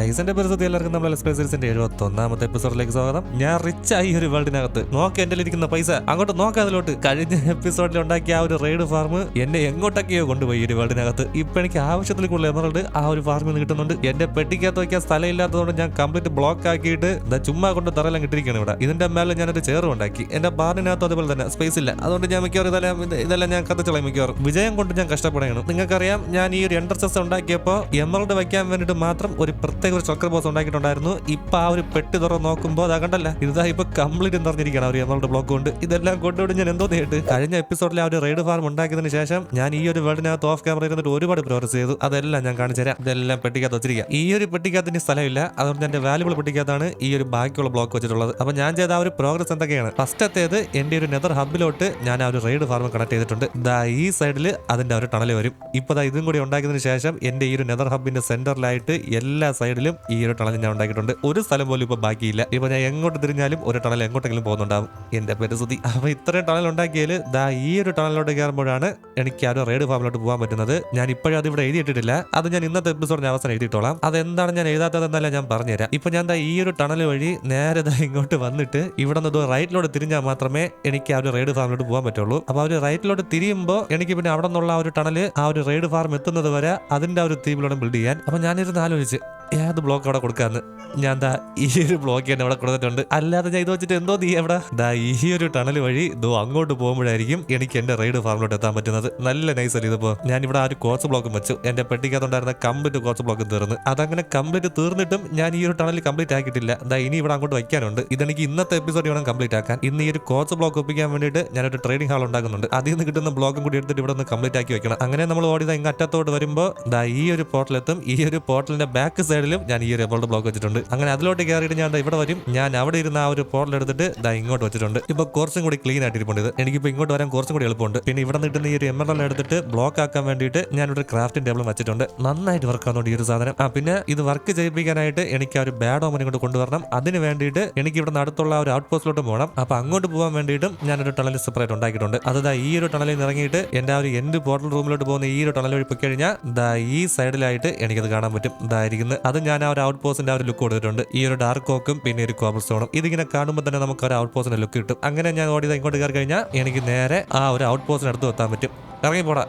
ഗൈസിന്റെ പരിസ്ഥിതി എല്ലാവർക്കും നമ്മൾ എക്സ്പ്രസീസിന്റെ എഴുപത്തി ഒന്നാമത്തെ എപ്പിസോഡിലേക്ക് സ്വാഗതം. ഞാൻ റിച്ച് ആയി ഒരു വേൾഡിനകത്ത് നോക്ക് എന്റെ ഇരിക്കുന്ന പൈസ. അങ്ങോട്ട് നോക്കാം അതിലോട്ട്. കഴിഞ്ഞ എപ്പിസോഡിൽ ഉണ്ടാക്കിയ ആ ഒരു റെയ്ഡ് ഫാർം എന്നെ എങ്ങോട്ടൊക്കെയോ കൊണ്ടുപോയി ഒരു വേൾഡിനകത്ത് ഇപ്പൊ എനിക്ക് ആവശ്യത്തിൽ കൂടുതൽ ആ ഒരു ഫാർമിൽ നിന്ന് കിട്ടുന്നുണ്ട്. എന്റെ പെട്ടിക്കകത്ത് വയ്ക്കാൻ സ്ഥലം ഇല്ലാത്തതുകൊണ്ട് ഞാൻ കംപ്ലീറ്റ് ബ്ലോക്ക് ആക്കിയിട്ട് ചുമ്മാ കൊണ്ട് തറയെല്ലാം കിട്ടിയിരിക്കുകയാണ് ഇവിടെ. ഇതിന്റെ മേലെ ഞാനൊരു ചെയർ ഉണ്ടാക്കി. എന്റെ ബാറിനകത്ത് അതുപോലെ തന്നെ സ്പേസ് ഇല്ല. അതുകൊണ്ട് ഞാൻ മിക്കവാറും ഇതെല്ലാം ഇത് ഇതെല്ലാം ഞാൻ കത്തിച്ചളയും മിക്കവാറും. വിജയം കൊണ്ട് ഞാൻ കഷ്ടപ്പെടുകയാണ്. നിങ്ങൾക്കറിയാം ഞാൻ ഈ ഒരു എൻട്രസസ് ഉണ്ടാക്കിയപ്പോൾ എമറൽഡ് വയ്ക്കാൻ വേണ്ടിയിട്ട് മാത്രം ഒരു പ്രത്യേക ഒരു ചക്ര ബോസ് ഉണ്ടാക്കിയിട്ടുണ്ടായിരുന്നു. ഇപ്പൊ ആ ഒരു പെട്ടി തുറന്ന് നോക്കുമ്പോൾ അതാ കണ്ടല്ല? ഇതാ ഇപ്പൊ കംപ്ലീറ്റ് നിറഞ്ഞിരിക്കുകയാണ് അവർ എമറൽഡ് ബ്ലോക്ക് കൊണ്ട്. ഇതെല്ലാം കൊണ്ടുപോയി ഞാൻ എന്തോ നേട്ട് കഴിഞ്ഞ എപ്പിസോഡിൽ ആ ഒരു റെയ്ഡ് ഫാം ഉണ്ടാക്കിയതിന് ശേഷം ഞാൻ ഈ ഒരു വേൾഡിനകത്ത് ഓഫ് ക്യാമറ ഇരുന്നിട്ട് ഒരുപാട് പ്രോഗ്രസ് ചെയ്തു. അതെല്ലാം ഞാൻ കാണിച്ചു തരാം. ഇതെല്ലാം പെട്ടിക്കകത്ത് വെച്ചിരിക്കുക. ഈ ഒരു പെട്ടിക്കകത്ത് ഇനി സ്ഥലമില്ല. അതുകൊണ്ട് എന്റെ വാല്യുബിൾ പെട്ടിക്കകത്താണ് ഈ ഒരു ബാക്കിയുള്ള ബ്ലോക്ക് വെച്ചിട്ടുള്ളത്. അപ്പൊ ഞാൻ ചെയ്ത ആ ഒരു പ്രോഗ്രസ് എന്തൊക്കെയാണ്? ഫസ്റ്റത്തേത് എന്റെ ഒരു നെതർ ഹബിലോട്ട് ഞാൻ ആ ഒരു റെയ്ഡ് ഫാം കണക്ട് ചെയ്തിട്ടുണ്ട്. ദാ ഈ സൈഡിൽ അതിന്റെ ഒരു ടണൽ വരും. ഇപ്പൊ ഇതും കൂടി ഉണ്ടാക്കിയതിന് ശേഷം എന്റെ ഈ ഒരു നെതർ ഹബിന്റെ സെന്ററിലായിട്ട് എല്ലാ സൈഡിലും ഈ ഒരു ടണൽ ഞാൻ ഉണ്ടാക്കിയിട്ടുണ്ട്. ഒരു സ്ഥലം പോലും ഇപ്പോൾ ബാക്കിയില്ല. ഇപ്പൊ ഞാൻ എങ്ങോട്ട് തിരിഞ്ഞാലും ഒരു ടണൽ എങ്ങോട്ടെങ്കിലും പോകുന്നുണ്ടാവും. എന്റെ പരിസ്ഥിതി അപ്പോൾ അപ്പൊ ഇത്രയും ടണൽ ഉണ്ടാക്കിയാൽ ദാ ഈ ഒരു ടണലിലോട്ട് കയറുമ്പോഴാണ് എനിക്ക് ആ ഒരു റേഡ് ഫാമിലോട്ട് പോകാൻ പറ്റുന്നത്. ഞാൻ ഇപ്പോഴും അത് ഇവിടെ എഴുതിയിട്ടില്ല അത് ഞാൻ ഇന്നത്തെ എപ്പിസോഡിന് അവസാനം എഴുതിയിട്ടോളാം. അതെന്താണ് ഞാൻ എഴുതാത്തതെന്നല്ല ഞാൻ പറഞ്ഞുതരാം. ഇപ്പൊ ഞാൻ ദാ ഈ ഒരു ടണൽ വഴി നേരെ ദാ ഇങ്ങോട്ട് വന്നിട്ട് ഇവിടെ നിന്ന് റൈറ്റിലോട്ട് തിരിഞ്ഞാൽ മാത്രമേ എനിക്ക് ആ ഒരു റേഡ് ഫാമിലോട്ട് പോകാൻ പറ്റുള്ളൂ. അപ്പോൾ ആ ഒരു റൈറ്റിലോട്ട് തിരിയുമ്പോൾ എനിക്ക് പിന്നെ അവിടെ നിന്നുള്ള ആ ഒരു ടണൽ ആ ഒരു റേഡ് ഫാം എത്തുന്നത് വരെ അതിന്റെ ആ ഒരു തീമിലൂടെ ബിൽഡ് ചെയ്യാൻ. അപ്പോൾ ഞാനിരുന്ന് ആലോചിച്ച് ഏത് ബ്ലോക്ക് അവിടെ കൊടുക്കാന്ന്? ഞാൻ ദാ ഈ ഒരു ബ്ലോക്ക് തന്നെ അവിടെ കൊടുത്തിട്ടുണ്ട്. അല്ലാതെ ഞാൻ ഇത് വെച്ചിട്ട് എന്തോ നീ എവിടെ? ദാ ഈ ഒരു ടണൽ വഴി ഇതോ അങ്ങോട്ട് പോകുമ്പോഴായിരിക്കും എനിക്ക് എന്റെ റൈഡ് ഫാമിലോട്ട് എത്താൻ പറ്റുന്നത്. നല്ല നൈസ് അല്ലേ ഇതിപ്പോ? ഞാൻ ഇവിടെ ആ ഒരു കോച്ച് ബ്ലോക്കും വെച്ചു. എന്റെ പെട്ടിക്കകത്തുണ്ടായിരുന്ന കംപ്ലീറ്റ് കോച്ച് ബ്ലോക്ക് തീർന്നു. അതങ്ങനെ കംപ്ലീറ്റ് തീർന്നിട്ടും ഞാൻ ഈ ഒരു ടണൽ കംപ്ലീറ്റ് ആക്കിയിട്ടില്ല. ദാ ഇനി ഇവിടെ അങ്ങോട്ട് വയ്ക്കാനുണ്ട്. ഇതെനിക്ക് ഇന്നത്തെ എപ്പിസോഡ് വേണം കംപ്ലീറ്റ് ആക്കാൻ. ഇന്ന് ഈ ഒരു കോച്ച് ബ്ലോക്ക് ഒപ്പിക്കാൻ വേണ്ടിയിട്ട് ഞാനൊരു ട്രേഡിംഗ് ഹാൾ ഉണ്ടാക്കുന്നുണ്ട്. അതിൽ നിന്ന് കിട്ടുന്ന ബ്ലോക്കും കൂടി എടുത്തിട്ട് ഇവിടെ നിന്ന് കംപ്ലീറ്റ് ആക്കി വെക്കണം. അങ്ങനെ നമ്മൾ ഓടിയത് ഇങ്ങ് അറ്റത്തോട്ട് വരുമ്പോൾ ദാ ഈ ഒരു പോർട്ടലെത്തും ഈ ഒരു പോർട്ടലിന്റെ ബാക്ക് സൈഡിലും ഞാൻ ഈ ഒരു എബോൾഡ് ബ്ലോക്ക് വെച്ചിട്ടുണ്ട്. അങ്ങനെ അതിലോട്ട് കയറിയിട്ട് ഞാൻ ഇവിടെ വരും. ഞാൻ അവിടെ ഇരുന്ന ആ ഒരു പോർട്ടൽ എടുത്തിട്ട് ദാ ഇങ്ങോട്ട് വെച്ചിട്ടുണ്ട്. ഇപ്പൊ കുറച്ചും കൂടി ക്ലീൻ ആയിട്ട് ഇരിപ്പുണ്ട് ഇത്. എനിക്കിപ്പോ ഇങ്ങോട്ട് വരാൻ കുറച്ചും കൂടി എളുപ്പമുണ്ട്. പിന്നെ ഇവിടെ നിട്ടുന്ന ഈ ഒരു എമറൽ എടുത്തിട്ട് ബ്ലോക്ക് ആക്കാൻ വേണ്ടിയിട്ട് ഞാൻ ഒരു ക്രാഫ്റ്റിംഗ് ടേബിൾ വെച്ചിട്ടുണ്ട്. നന്നായിട്ട് വർക്ക് ആവുന്നുണ്ട് ഈ ഒരു സാധനം. ആ പിന്നെ ഇത് വർക്ക് ചെയ്യിപ്പിക്കാനായിട്ട് എനിക്ക് ആ ഒരു ബാഡ് ഓമൻ ഇങ്ങോട്ട് കൊണ്ടുവരണം. അതിന് വേണ്ടിയിട്ട് എനിക്ക് ഇവിടെ അടുത്തുള്ള ഒരു ഔട്ട് പോസ്റ്റിലോട്ട് പോകണം അപ്പൊ അങ്ങോട്ട് പോകാൻ വേണ്ടിയിട്ടും ഞാനൊരു ടണൽ സെപ്പറേറ്റ് ഉണ്ടാക്കിയിട്ടുണ്ട്. അതാ ഈ ഒരു ടണലിൽ നിന്ന് ഇറങ്ങിയിട്ട് എന്റെ ആ ഒരു എൻഡ് പോർട്ടൽ റൂമിലോട്ട് പോകുന്ന ഈ ഒരു ടണൽ വഴി പോയി കഴിഞ്ഞാൽ ദാ ഈ സൈഡിലായിട്ട് എനിക്കത് കാണാൻ പറ്റും. ഇതായിരിക്കുന്നത് അത് ഞാൻ ആ ഒരു ഔട്ട് പോസ്റ്റിന്റെ ആ ഒരു ലുക്ക് കൊടുത്തിട്ടുണ്ട്. ഈ ഒരു ഡാർക്ക് കോക്കും പിന്നെ ഒരു സ്റ്റോണും ഇതിങ്ങനെ കാണുമ്പോൾ തന്നെ നമുക്ക് ഒരു ഔട്ട് പോസ്റ്റിന്റെ ലുക്ക് കിട്ടും. അങ്ങനെ ഞാൻ ഓടി ഇങ്ങോട്ട് കയറി കഴിഞ്ഞാൽ എനിക്ക് നേരെ ആ ഒരു ഔട്ട് പോസ്റ്റിന് അടുത്ത് എത്താൻ പറ്റും. ഇറങ്ങി പോടാ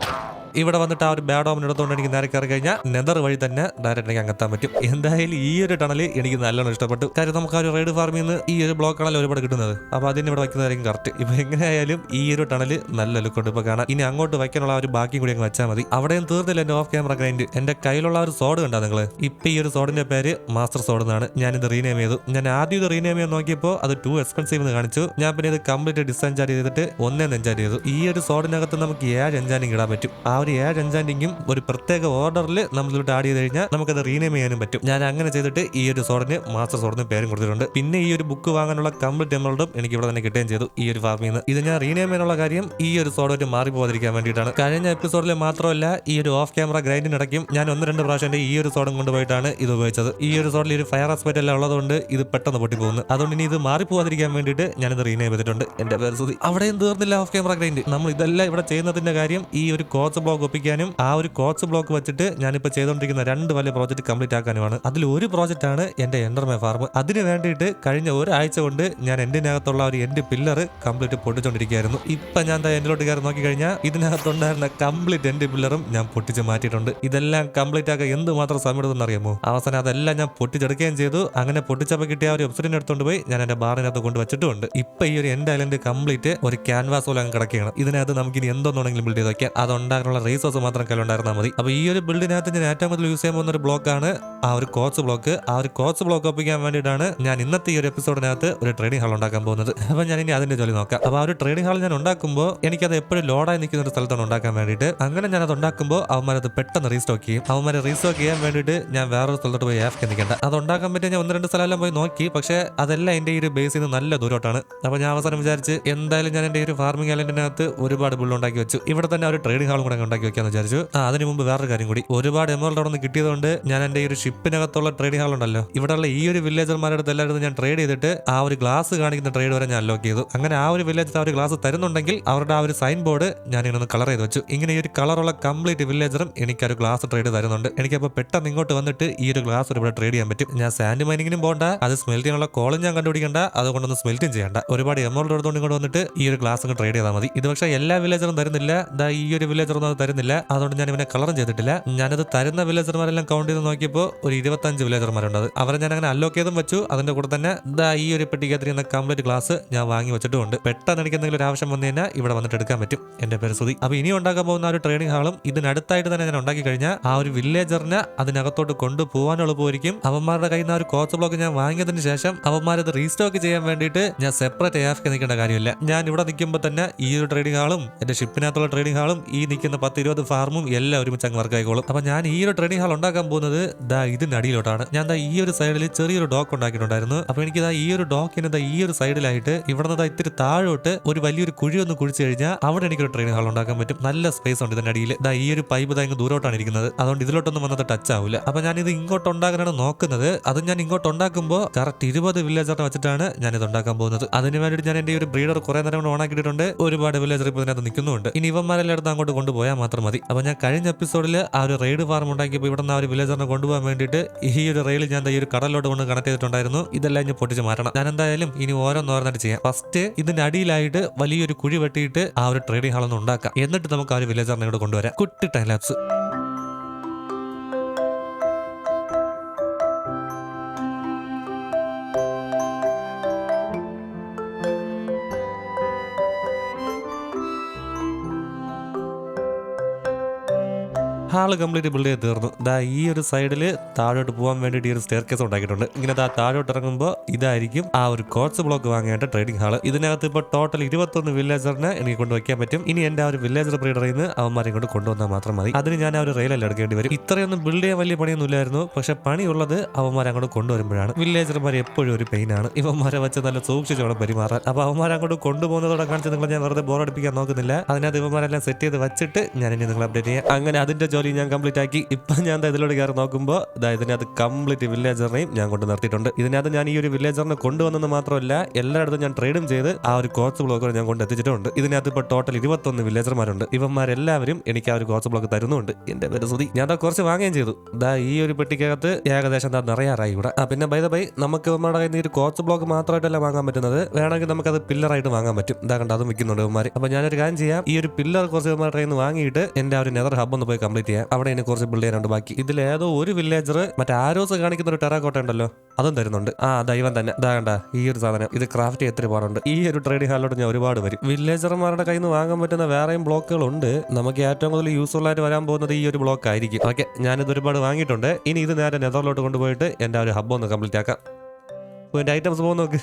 ഇവിടെ വന്നിട്ട് ആ ഒരു ബാഡ് ഓമൻ എടുത്തുകൊണ്ട് എനിക്ക് നേരെ കയറി കഴിഞ്ഞാൽ നെതർ വഴി തന്നെ ഡയറക്റ്റ് എനിക്ക് അങ്ങെത്താൻ പറ്റും. എന്തായാലും ഈ ഒരു ടണൽ എനിക്ക് നല്ലോണം ഇഷ്ടപ്പെട്ടു. കാര്യം നമുക്ക് ആ ഒരു റൈഡ് ഫാർമിൽ നിന്ന് ഈ ഒരു ബ്ലോക്ക് ആണല്ലോ ഒരുപാട് കിട്ടുന്നത്. അപ്പൊ അതിന് ഇവിടെ വയ്ക്കുന്നതായിരിക്കും കറക്റ്റ് ഇപ്പൊ എങ്ങനെയായാലും ഈ ഒരു ടണൽ നല്ല ലുക്ക് ഉണ്ട് ഇപ്പൊ കാണാം ഇനി അങ്ങോട്ട് വയ്ക്കാനുള്ള ഒരു ബാക്കിയും കൂടി അങ്ങ് വെച്ചാൽ മതി. അവിടെയും തീർന്നില്ല എന്റെ ഓഫ് ക്യാമറ ഗ്രൈൻഡ് എന്റെ കയ്യിലുള്ള ഒരു സോഡ് കണ്ടാ നിങ്ങൾ ഇപ്പൊ ഈ ഒരു സോഡിന്റെ പേര് മാസ്റ്റർ സോഡ് എന്നാണ്. ഞാൻ ഇത് റീനെയിം ചെയ്തു. ഞാൻ ആദ്യം ഇത് റീനെയിം ചെയ്യാൻ നോക്കിയപ്പോൾ അത് ടു എക്സ്പെൻസീവ് എന്ന് കാണിച്ചു. ഞാൻ പിന്നെ ഇത് കംപ്ലീറ്റ് ഡിസെൻചാർജ് ചെയ്തിട്ട് ഒന്നേ നെഞ്ചാർജ് ചെയ്തു. ഈ ഒരു സോഡിനകത്ത് നമുക്ക് ഏഴ് അഞ്ചാനും ഇടാൻ പറ്റും. ആ ഒരു ഏഴ് എൻചാനിങ്ങും ഒരു പ്രത്യേക ഓർഡറിൽ ഇതിലോട്ട് ആഡ് ചെയ്ത് കഴിഞ്ഞാൽ നമുക്കത് റീനെയിം ചെയ്യാനും പറ്റും. ഞാൻ അങ്ങനെ ചെയ്തിട്ട് ഈ ഒരു സോഡിന് മാസ്റ്റർ സോഡിന് പേരും കൊടുത്തിട്ടുണ്ട്. പിന്നെ ഈ ഒരു ബുക്ക് വാങ്ങാനുള്ള കംപ്ലീറ്റ് എമൗണ്ടും എനിക്ക് ഇവിടെ തന്നെ കിട്ടുകയും ചെയ്തു ഈ ഒരു ഫാമിൽ നിന്ന്. ഇത് ഞാൻ റീനെയിം ചെയ്യാനുള്ള കാര്യം ഈ ഒരു സോഡോറ്റ് മാറി പോകാതിരിക്കാൻ വേണ്ടിയിട്ടാണ്. കഴിഞ്ഞ എപ്പിസോഡിൽ മാത്രമല്ല ഈ ഒരു ഓഫ് ക്യാമറ ഗ്രൈൻഡിനിടയ്ക്കും ഞാൻ ഒന്ന് രണ്ട് പ്രാവശ്യം ഈ ഒരു സോഡും കൊണ്ടുപോയിട്ടാണ് ഇത് ഉപയോഗിച്ചത്. ഈ ഒരു സോഡിൽ ഒരു ഫയർ ആസ്പെക്ട് എല്ലാം ഉള്ളതുകൊണ്ട് ഇത് പെട്ടെന്ന് പൊട്ടിപ്പോകുന്നു. അതുകൊണ്ട് ഇനി ഇത് മാറി പോകാതിരിക്കാൻ വേണ്ടിയിട്ട് ഇത് റീനെയിം ചെയ്തിട്ടുണ്ട്. എന്റെ പേര് സുതി അവിടെയും തീർന്നില്ല ഓഫ് ക്യാമറ ഗ്രൈൻഡ് നമ്മൾ ഇതെല്ലാം ഇവിടെ ചെയ്യുന്നതിന്റെ കാര്യം ഈ ഒരു കോച്ച് ബ്ലോക്ക് ഒപ്പിക്കാനും ആ ഒരു കോച്ച് ബ്ലോക്ക് വെച്ചിട്ട് ഞാനിപ്പോൾ ചെയ്തുകൊണ്ടിരിക്കുന്ന രണ്ട് വലിയ പ്രോജക്റ്റ് കംപ്ലീറ്റ് ആക്കാനുമാണ്. അതിൽ ഒരു പ്രോജക്റ്റ് ആണ് എന്റെ എൻഡർമേ ഫാർം അതിന് വേണ്ടിയിട്ട് കഴിഞ്ഞ ഒരാഴ്ച കൊണ്ട് ഞാൻ എന്റിനകത്തുള്ള ഒരു എൻഡ് പില്ലർ കംപ്ലീറ്റ് പൊട്ടിച്ചുകൊണ്ടിരിക്കുകയായിരുന്നു ഇപ്പൊ ഞാൻ ദാ എന്റിലോട്ട് കയറി നോക്കി കഴിഞ്ഞാൽ ഇതിനകത്തുണ്ടായിരുന്ന കംപ്ലീറ്റ് എൻഡ് പില്ലറും ഞാൻ പൊട്ടിച്ച് മാറ്റിയിട്ടുണ്ട്. ഇതെല്ലാം കംപ്ലീറ്റ് ആക്കാൻ എന്തുമാത്രം സമയം എടുത്തെന്ന് അറിയാമോ? അവസാനം അതെല്ലാം ഞാൻ പൊട്ടിച്ചെടുക്കുകയും ചെയ്തു. അങ്ങനെ പൊട്ടിച്ചപ്പോൾ കിട്ടിയ ഒരു വെബ്സൈറ്റിന് എടുത്തുകൊണ്ട് പോയി ഞാൻ എന്റെ ബാറിനകത്ത് കൊണ്ട് വെച്ചിട്ടുണ്ട് ഇപ്പൊ ഈ ഒരു എൻഡ് ഐലൻഡ് കംപ്ലീറ്റ് ഒരു ക്യാൻവാസ് പോലെ അങ്ങ് കിടക്കുകയാണ്. ഇതിനകത്ത് നമുക്ക് ഇനി എന്തോന്നുണ്ടെങ്കിലും ബിൽഡ് ചെയ്ത് വയ്ക്കാം അത് ഉണ്ടാക്കാനുള്ള റീസോഴ്സ് മാത്രം കയ്യിലുണ്ടായിരുന്നാൽ മതി. അപ്പോൾ ഈ ഒരു ബിൽഡിനകത്ത് ഞാൻ ഏറ്റവും കൂടുതൽ യൂസ് ചെയ്യാൻ പോകുന്ന ഒരു ബ്ലോക്കാണ് ആ ഒരു കോച്ച് ബ്ലോക്ക് ആ ഒരു കോച്ച് ബ്ലോക്ക് ഒപ്പിക്കാൻ വേണ്ടിയിട്ടാണ് ഞാൻ ഇന്നത്തെ ഈ ഒരു എപ്പിസോഡിനകത്ത് ഒരു ട്രേഡിംഗ് ഹാൾ ഉണ്ടാക്കാൻ പോകുന്നത്. അപ്പോൾ ഞാൻ ഇനി അതിന്റെ ജോലി നോക്കാം. അപ്പോൾ ആ ഒരു ട്രേഡിംഗ് ഹാൾ ഞാൻ ഉണ്ടാക്കുമ്പോൾ എനിക്കത് എപ്പോഴും ലോഡായി നിൽക്കുന്ന ഒരു സ്ഥലത്താണ് ഉണ്ടാക്കാൻ വേണ്ടിയിട്ട്. അങ്ങനെ ഞാൻ അത് ഉണ്ടാക്കുമ്പോൾ അവന്മാരത് പെട്ടെന്ന് റീസ്റ്റോക്ക് ചെയ്യും. അവന്മാരെ റീസ്റ്റോക്ക് ചെയ്യാൻ വേണ്ടിയിട്ട് ഞാൻ വേറൊരു സ്ഥലത്തോട്ട് പോയി ആഫ്ക്ക് നിൽക്കേണ്ട അത് ഉണ്ടാക്കാൻ പറ്റിയ ഞാൻ ഒന്ന് രണ്ട് സ്ഥലമെല്ലാം പോയി നോക്കി. പക്ഷേ അതെല്ലാം എന്റെ ഈ ഒരു ബേസിൽ നിന്ന് നല്ല ദൂരോട്ടാണ്. അപ്പോൾ ഞാൻ അവസാനം വിചാരിച്ച് എന്തായാലും ഞാൻ എന്റെ ഈ ഒരു ഫാർമിംഗ് ഐലൻഡിനകത്ത് ഒരുപാട് ബിൽഡ് ഉണ്ടാക്കി വെച്ചു. ഇവിടെ തന്നെ ഒരു ട്രേഡിംഗ് ഹാളും കൂടെ ഉണ്ടാക്കി വെക്കാന്ന് വിചാരിച്ചു. ആ അതിന് മുമ്പ് വേറൊരു കാര്യം കൂടി. ഒരുപാട് എമറൽഡ് അവിടെ നിന്ന് കിട്ടിയതുകൊണ്ട് ഞാൻ എന്റെ ഈ ഒരു ഷിപ്പിനകത്തുള്ള ട്രേഡിംഗ് ഹാൾ ഉണ്ടല്ലോ. ഇവിടെയുള്ള ഈ ഒരു വില്ലേജർമാരുടെ എല്ലായിടത്തും ഞാൻ ട്രേഡ് ചെയ്തിട്ട് ആ ഒരു ഗ്ലാസ് കാണിക്കുന്ന ട്രേഡ് വരെ ഞാൻ അലോക്ക് ചെയ്തു. അങ്ങനെ ആ ഒരു വില്ലേജ് ആ ഒരു ഗ്ലാസ് തരുന്നുണ്ടെങ്കിൽ അവരുടെ ആ ഒരു സൈൻ ബോർഡ് ഞാൻ ഇങ്ങനെ കളർ ചെയ്ത് വെച്ചു. ഇങ്ങനെ ഈ ഒരു കളറുള്ള കംപ്ലീറ്റ് വില്ലേജറും എനിക്ക് ആ ഒരു ഗ്ലാസ് ട്രേഡ് തരുന്നുണ്ട്. എനിക്കപ്പോൾ പെട്ടെന്ന് ഇങ്ങോട്ട് വന്നിട്ട് ഈ ഒരു ഗ്ലാസ് ഇവിടെ ട്രേഡ് ചെയ്യാൻ പറ്റും. ഞാൻ സാൻഡ് മൈനിങ്ങിനും പോകണ്ട അത് സ്മെൽറ്റ് ചെയ്യാനുള്ള കോളും ഞാൻ കണ്ടുപിടിക്കേണ്ട. അതുകൊണ്ടൊന്ന് സ്മെൽറ്റും ചെയ്യണ്ട. ഒരുപാട് എമൗണ്ട് എടുത്തുകൊണ്ട് ഇങ്ങോട്ട് വന്നിട്ട് ഈ ഒരു ഗ്ലാസ് ട്രേഡ് ചെയ്താൽ മതി. ഇത് പക്ഷേ എല്ലാ വില്ലേജറും തരുന്നില്ല. ഈ ഒരു വില്ലേജർ തരുന്നില്ല. അതുകൊണ്ട് ഞാൻ ഇവനെ കളറും ചെയ്തിട്ടില്ല. ഞാനത് തരുന്ന വില്ലേജർമാരെല്ലാം കൗണ്ട് ചെയ്ത് നോക്കിയപ്പോൾ ഒരു ഇരുപത്തഞ്ച് വില്ലേജർമാരുണ്ട് അവരെ ഞാൻ അങ്ങനെ അലോക്ക് ചെയ്തും വെച്ചു. അതിന്റെ കൂടെ തന്നെ ദാ ഈ ഒരു പെട്ടിക്കകത്തിരിക്കുന്ന കംപ്ലീറ്റ് ഗ്ലാസ് ഞാൻ വാങ്ങി വെച്ചിട്ടുണ്ട് പെട്ടെന്ന് എനിക്ക് എന്തെങ്കിലും ഒരു ആവശ്യം വന്നു കഴിഞ്ഞാൽ ഇവിടെ വന്നിട്ട് എടുക്കാൻ പറ്റും. എന്റെ പേര് സുതി അപ്പൊ ഇനി ഉണ്ടാക്കാൻ പോകുന്ന ഒരു ട്രെയിനിങ് ഹാളും ഇതിനടുത്തായിട്ട് തന്നെ ഞാൻ ഉണ്ടാക്കി കഴിഞ്ഞാൽ ആ ഒരു വില്ലേജറിനെ അതിനകത്തോട്ട് കൊണ്ടുപോകാൻ എളുപ്പമായിരിക്കും. അവന്മാരുടെ കയ്യിൽ നിന്ന് ആ ഒരു കോച്ച് ബ്ലോക്ക് ഞാൻ വാങ്ങിയതിന് ശേഷം അവന്മാരത് റീസ്റ്റോക്ക് ചെയ്യാൻ വേണ്ടിയിട്ട് ഞാൻ സെപ്പറേറ്റ് എഫ് നിൽക്കേണ്ട കാര്യമില്ല. ഞാൻ ഇവിടെ നിൽക്കുമ്പോൾ തന്നെ ഈ ഒരു ട്രേഡിംഗ് ഹാളും എന്റെ ഷിപ്പിനകത്തുള്ള ട്രേഡിംഗ് ഹാളും ഈ നിൽക്കുന്ന പത്ത് ഇരുപത് ഫാർമും എല്ലാം ഒരുമിച്ച് അങ്ങ് വർക്ക് ആയിക്കോളും. അപ്പൊ ഞാൻ ഈ ഒരു ട്രെയിനിങ് ഹാൾ ഉണ്ടാക്കാൻ പോകുന്നത് ദാ ഇതിനടിയിലോട്ടാണ്. ഞാൻ ദാ ഈ ഒരു സൈഡിൽ ചെറിയൊരു ഡോക്ക് ഉണ്ടാക്കിയിട്ടുണ്ടായിരുന്നു. അപ്പൊ എനിക്ക് ദാ ഈ ഒരു ഡോക്കിന് ദാ ഈ ഒരു സൈഡിലായിട്ട് ഇവിടെ നിന്ന് ഇത്തിരി താഴോട്ട് ഒരു വലിയൊരു കുഴി ഒന്ന് കുഴിച്ചു കഴിഞ്ഞാൽ അവിടെ എനിക്ക് ഒരു ട്രെയിനിങ് ഹാൾ ഉണ്ടാക്കാൻ പറ്റും. നല്ല സ്പേസ് ഉണ്ട് ഇതിന്റെ അടിയിൽ ദാ ഈ ഒരു പൈപ്പ് ദാ ഇങ്ങ് ദൂരോട്ടാണ് ഇരിക്കുന്നത്. അതുകൊണ്ട് ഇതിലോട്ടൊന്നും വന്നത് ടച്ച് ആവില്ല അപ്പൊ ഞാൻ ഇത് ഇങ്ങോട്ട് ഉണ്ടാക്കാനാണ് നോക്കുന്നത്. അത് ഞാൻ ഇങ്ങോട്ട് ഉണ്ടാക്കുമ്പോൾ കറക്റ്റ് ഇരുപത് വില്ലേജറിനെ വെച്ചിട്ടാണ് ഞാൻ ഇത് ഉണ്ടാക്കാൻ പോകുന്നത്. അതിന് വേണ്ടിയിട്ട് ഞാൻ എന്റെ ഒരു ബ്രീഡർ കുറെ നേരം ഓണാക്കിയിട്ടുണ്ട്. ഒരുപാട് വില്ലേജർ ഇപ്പോൾ ഇതിനകത്ത് നിൽക്കുന്നുണ്ട് ഇനി ഇവന്മാരെല്ലാം അടുത്ത് അങ്ങോട്ട് കൊണ്ടുപോയാൽ മാത്രം മതി. അപ്പൊ ഞാൻ കഴിഞ്ഞ എപ്പിസോഡിൽ ആ ഒരു റെയ്ഡ് ഫാർം ഉണ്ടാക്കിയപ്പോൾ ഇവിടെ നിന്ന് ആ ഒരു വില്ലേജറിനെ കൊണ്ടുപോകാൻ വേണ്ടിയിട്ട് ഈ ഒരു റെയിൽ ഞാൻ ഈ ഒരു കടലിലോട്ട് കൊണ്ട് കണക്ട് ചെയ്തിട്ടുണ്ടായിരുന്നു. ഇതെല്ലാം ഞാൻ പൊട്ടിച്ച് മാറ്റണം. ഞാൻ എന്തായാലും ഇനി ഓരോന്നോരോന്നായിട്ട് ചെയ്യാം. ഫസ്റ്റ് ഇതിന്റെ അടിയിലായിട്ട് വലിയൊരു കുഴി വെട്ടിയിട്ട് ആ ഒരു ട്രേഡിംഗ് ഹാളൊന്നും ഉണ്ടാക്കാം. എന്നിട്ട് നമുക്ക് ആ ഒരു വില്ലേജറിനെ ഇവിടെ കൊണ്ടുവരാം. കുട്ടി ടൈം ഹാൾ കംപ്ലീറ്റ് ബിൽഡ് ചെയ്ത് തീർന്നു. ദാ ഈ ഒരു സൈഡിൽ താഴോട്ട് പോകാൻ വേണ്ടിയിട്ട് ഈ ഒരു സ്റ്റെയർ കേസ് ഉണ്ടാക്കിയിട്ടുണ്ട്. ഇങ്ങനെ ദാ താഴോട്ട് ഇറങ്ങുമ്പോൾ ഇതായിരിക്കും ആ ഒരു കോച്ച് ബ്ലോക്ക് വാങ്ങേണ്ട ട്രേഡിംഗ് ഹാൾ ഇതിനകത്ത് ഇപ്പോൾ ടോട്ടൽ ഇരുപത്തൊന്ന് വില്ലേജറിനെ എനിക്ക് കൊണ്ട് വയ്ക്കാൻ പറ്റും. ഇനി എന്റെ ആ ഒരു വില്ലേജർ ബ്രീഡറിൽ നിന്ന് അവന്മാരെ കൊണ്ട് കൊണ്ടുവന്നാൽ മാത്രം മതി. അതിന് ഞാൻ ആ ഒരു റെയിലല്ല എടുക്കേണ്ടി വരും. ഇത്രയൊന്നും ബിൽഡ് ചെയ്യാൻ വലിയ പണിയൊന്നും ഇല്ലായിരുന്നു പക്ഷെ പണിയുള്ളത് അവന്മാരെ അങ്ങോട്ട് കൊണ്ടുവരുമ്പോഴാണ്. വില്ലേജർമാർ എപ്പോഴും ഒരു പെയിനാണ് ഇവന്മാരെ വെച്ച് നല്ല സൂക്ഷിച്ചു വേണം പെരുമാറാൻ. അപ്പൊ അവന്മാരെ അങ്ങോട്ട് കൊണ്ടുപോകുന്നതോടെ കാണിച്ച് നിങ്ങൾ ഞാൻ വെറുതെ ബോറടിപ്പിക്കാൻ നോക്കുന്നില്ല. അതിനകത്ത് ഇവന്മാരെല്ലാം സെറ്റ് ചെയ്ത് വെച്ചിട്ട് ഞാൻ ഇനി നിങ്ങൾ അപ്ഡേറ്റ് ചെയ്യാം. അങ്ങനെ അതിന്റെ ജോലി ഞാൻ കംപ്ലീറ്റ് ആക്കി. ഇപ്പൊ ഞാൻ ഇതിലൂടെ കയറി നോക്കുമ്പോൾ ദാ ഇതിനകത്ത് കംപ്ലീറ്റ് വില്ലേജറിനെയും ഞാൻ കൊണ്ട് നിർത്തിയിട്ടുണ്ട്. ഇതിനകത്ത് ഞാൻ ഈ ഒരു വില്ലേജറിനെ കൊണ്ടുവന്നെന്ന് മാത്രമല്ല എല്ലായിടത്തും ഞാൻ ട്രേഡും ചെയ്ത് ആ ഒരു കോച്ച് ബ്ലോക്ക് ഞാൻ കൊണ്ട് എത്തിച്ചിട്ടുണ്ട്. ഇതിനകത്ത് ഇപ്പോൾ ടോട്ടൽ ഇരുപത്തൊന്ന് വില്ലേജർമാരുണ്ട് ഇവന്മാരെല്ലാവരും എനിക്ക് ആ ഒരു കോച്ച് ബ്ലോക്ക് തരുന്നുണ്ട് എന്റെ പേര് സുതി ഞാൻ ദാ കുറച്ച് വാങ്ങുകയും ചെയ്തു. ദാ ഈ ഒരു പെട്ടിക്കകത്ത് ഏകദേശം ദാ നിറയാറായി ഇവിടെ. ആ പിന്നെ ബൈ ദ ബൈ നമുക്ക് ഇവന്മാരുടെ കയ്യിൽ നിന്ന് ഒരു കോച്ച് ബ്ലോക്ക് മാത്രമായിട്ടല്ല വാങ്ങാൻ പറ്റുന്നത്? വേണമെങ്കിൽ നമുക്കത് പില്ലറായിട്ട് വാങ്ങാൻ പറ്റും. ഇതാ കണ്ട അതും വിൽക്കുന്നുണ്ട് ഇവന്മാർ അപ്പൊ ഞാനൊരു കാര്യം ചെയ്യാം. ഈ ഒരു പില്ലർ കുറച്ച് ഇവന്മാരുടെ കയ്യിൽ നിന്ന് വാങ്ങിയിട്ട് എന്റെ ആ ഒരു നെതർ ഹബ് ഒന്ന് പോയി കംപ്ലീറ്റ് ചെയ്യാം അവിടെ ഇനി കുറച്ച് ബിൽഡ് ചെയ്യാനുണ്ട് ബാക്കി. ഏതോ ഒരു വില്ലേജർ മറ്റേ ആരോസ് കാണിക്കുന്ന ഒരു ടെറാക്കോട്ട ഉണ്ടല്ലോ. അതും തരുന്നുണ്ട്. ആ ദൈവം തന്നെ. ഇതാ കണ്ട ഈ ഒരു സാധനം. ഇത് ക്രാഫ്റ്റ് എത്ര പാടുണ്ട് ഈ ഒരു ട്രേഡിംഗ് ഹാളിലോട്ട് ഞാൻ ഒരുപാട് വരും. വില്ലേജർമാരുടെ കയ്യിൽ നിന്ന് വാങ്ങാൻ പറ്റുന്ന വേറെയും ബ്ലോക്കുകൾ ഉണ്ട് നമുക്ക് ഏറ്റവും കൂടുതൽ യൂസ്ഫുൾ ആയിട്ട് വരാൻ പോകുന്നത് ഈ ഒരു ബ്ലോക്ക് ആയിരിക്കും. ഓക്കെ ഞാനിത് ഒരുപാട് വാങ്ങിയിട്ടുണ്ട്. ഇനി ഇത് നേരെ നെതറിലോട്ട് കൊണ്ടുപോയിട്ട് എന്റെ ഒരു ഹബ്ബ് ഒന്ന് കംപ്ലീറ്റ് ആക്കാം. എന്റെ ഐറ്റംസ് പോകുന്ന നോക്ക്.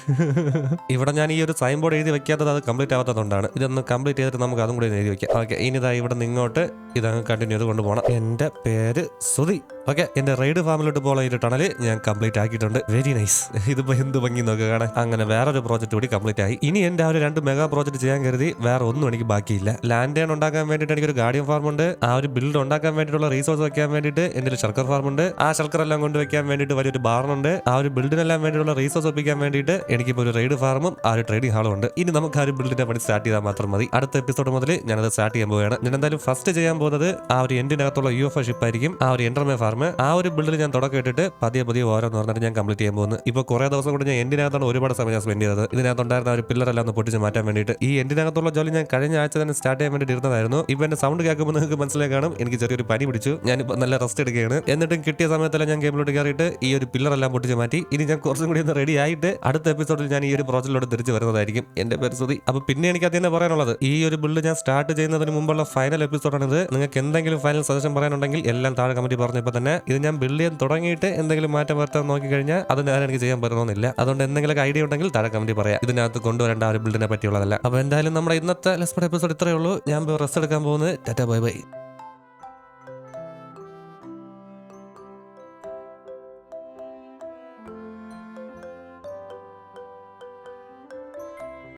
ഇവിടെ ഞാൻ ഈ ഒരു സൈൻ ബോർഡ് എഴുതി വെക്കാത്തത് അത് കംപ്ലീറ്റ് ആവാത്തതുകൊണ്ടാണ്. ഇതൊന്ന് കംപ്ലീറ്റ് ചെയ്തിട്ട് നമുക്ക് അതും കൂടി എഴുതി വെക്കാം. ഓക്കെ ഇനി ഇതാ ഇവിടെ നിങ്ങോട്ട് ഇതങ്ങ് കണ്ടിന്യൂ ചെയ്ത് കൊണ്ടുപോകണം എന്റെ പേര് സുധി ഓക്കെ എന്റെ റൈഡ് ഫാമിലോട്ട് പോകാൻ ഈ ഒരു ടണൽ ഞാൻ കംപ്ലീറ്റ് ആക്കിയിട്ടുണ്ട്. വെരി നൈസ് ഇതിപ്പോ എന്ത് ഭംഗി നോക്കുക കാണാൻ. അങ്ങനെ വേറൊരു പ്രോജക്റ്റ് കൂടി കംപ്ലീറ്റ് ആയി. ഇനി എന്റെ ആ ഒരു രണ്ട് മെഗാ പ്രോജക്റ്റ് ചെയ്യാൻ കരുതി വേറെ ഒന്നും എനിക്ക് ബാക്കിയില്ല. ലാൻഡ് ഏൺ ഉണ്ടാക്കാൻ വേണ്ടിയിട്ട് എനിക്കൊരു ഗാർഡിയൻ ഫാർം ഉണ്ട്. ആ ഒരു ബിൽഡ് ഉണ്ടാക്കാൻ വേണ്ടിയിട്ടുള്ള റീസോഴ്സ് വെക്കാൻ വേണ്ടിയിട്ട് ഒരു ശർക്കർ ഫാർം ഉണ്ട്. ആ ശർക്കർ എല്ലാം കൊണ്ട് വെക്കാൻ വേണ്ടിയിട്ട് വലിയൊരു ബാറുണ്ട് ആ ഒരു ബിൽഡിനെല്ലാം വേണ്ടിയിട്ടുള്ള റീസോഴ്സ് ഒപ്പിക്കാൻ വേണ്ടിയിട്ട് എനിക്കിപ്പോൾ ഒരു റൈഡ് ഫാമും ആ ഒരു ട്രേഡിംഗ് ഹാളും ഉണ്ട്. ഇനി നമുക്ക് ആ ഒരു ബിൽഡിന്റെ പണി സ്റ്റാർട്ട് ചെയ്താൽ മാത്രം മതി. അടുത്ത എപ്പിസോഡ് മുതൽ ഞാനത് സ്റ്റാർട്ട് ചെയ്യാൻ പോവുകയാണ്. ഞാൻ എന്തായാലും ഫസ്റ്റ് ചെയ്യാൻ പോകുന്നത് ആ ഒരു എൻഡിനകത്തുള്ള യു എഫ് ഷിപ്പ് ആയിരിക്കും. ആ ഒരു എൻഡർമേ ഫാർം ആ ഒരു ബിൽഡിൽ ഞാൻ തുടക്കം ഇട്ടിട്ട് പതിയെ പതിയെ ഓരോന്ന് പറഞ്ഞിട്ട് ഞാൻ കംപ്ലീറ്റ് ചെയ്യാൻ പോകുന്നത് ഇപ്പോൾ കുറേ ദിവസം കൊണ്ട് ഞാൻ എന്തിനകത്താണ് ഒരുപാട് സമയം ഞാൻ സ്പെൻഡ് ചെയ്തത്. ഇതിനകത്തുണ്ടായിരുന്ന ഒരു പില്ലറെല്ലാം ഒന്ന് പൊട്ടിച്ച് മാറ്റാൻ വേണ്ടിയിട്ട്. ഈ എന്തിനകത്തുള്ള ജോലി ഞാൻ കഴിഞ്ഞ ആഴ്ച തന്നെ സ്റ്റാർട്ട് ചെയ്യാൻ വേണ്ടി ഇരുന്നതായിരുന്നു. ഇപ്പൊ എന്റെ സൗണ്ട് കേൾക്കുമ്പോൾ നിങ്ങൾക്ക് മനസ്സിലായി കാണും. എനിക്ക് ചെറിയൊരു പനി പിടിച്ചു. ഞാനിപ്പോൾ നല്ല റെസ്റ്റ് എടുക്കുകയാണ്. എന്നിട്ടും കിട്ടിയ സമയത്തെല്ലാം ഞാൻ ഗെയിമിലോട്ട് കയറിയിട്ട് ഈ ഒരു പില്ലർ എല്ലാം പൊട്ടിച്ച് മാറ്റി. ഇനി ഞാൻ കുറച്ചും കൂടി ഒന്ന് റെഡി ആയിട്ട് അടുത്ത എപ്പിസോഡിൽ ഞാൻ ഈ ഒരു പ്രോജക്റ്റിലോട്ട് തിരിച്ചു വരുന്നതായിരിക്കും. എന്റെ പരിസ്ഥിതി സുധി. അപ്പൊ പിന്നെ എനിക്ക് അത് തന്നെ പറയാനുള്ളത് ഈ ഒരു ബിൽഡ് ഞാൻ സ്റ്റാർട്ട് ചെയ്യുന്നതിന് മുമ്പുള്ള ഫൈനൽ എപ്പിസോഡാണിത് നിങ്ങൾക്ക് എന്തെങ്കിലും ഫൈനൽ സജഷൻ പറയാനുണ്ടെങ്കിൽ എല്ലാം താഴെ കമന്റ് പറഞ്ഞപ്പോൾ തന്നെ ഇത് ഞാൻ ബിൽഡ് ചെയ്യാൻ തുടങ്ങിയിട്ട് എന്തെങ്കിലും മാറ്റം വരുത്താൻ നോക്കി കഴിഞ്ഞാൽ അത് ഞാൻ എനിക്ക് ചെയ്യാൻ പറ്റണമെന്നില്ല. അതുകൊണ്ട് എന്തെങ്കിലും ഐഡിയ ഉണ്ടെങ്കിൽ താഴെ കമന്റ് പറയാം. ഇതിനകത്ത് കൊണ്ടുവരേണ്ട ഒരു ബിൽഡിനെ പറ്റിയുള്ളതല്ല. അപ്പൊ എന്തായാലും നമ്മുടെ ഇന്നത്തെ ലെസ്പഡ് എപ്പിസോഡ് ഇത്രയേ ഉള്ളൂ. ഞാൻ റെസ്റ്റ് എടുക്കാൻ പോകുന്നത്. Tata bye bye.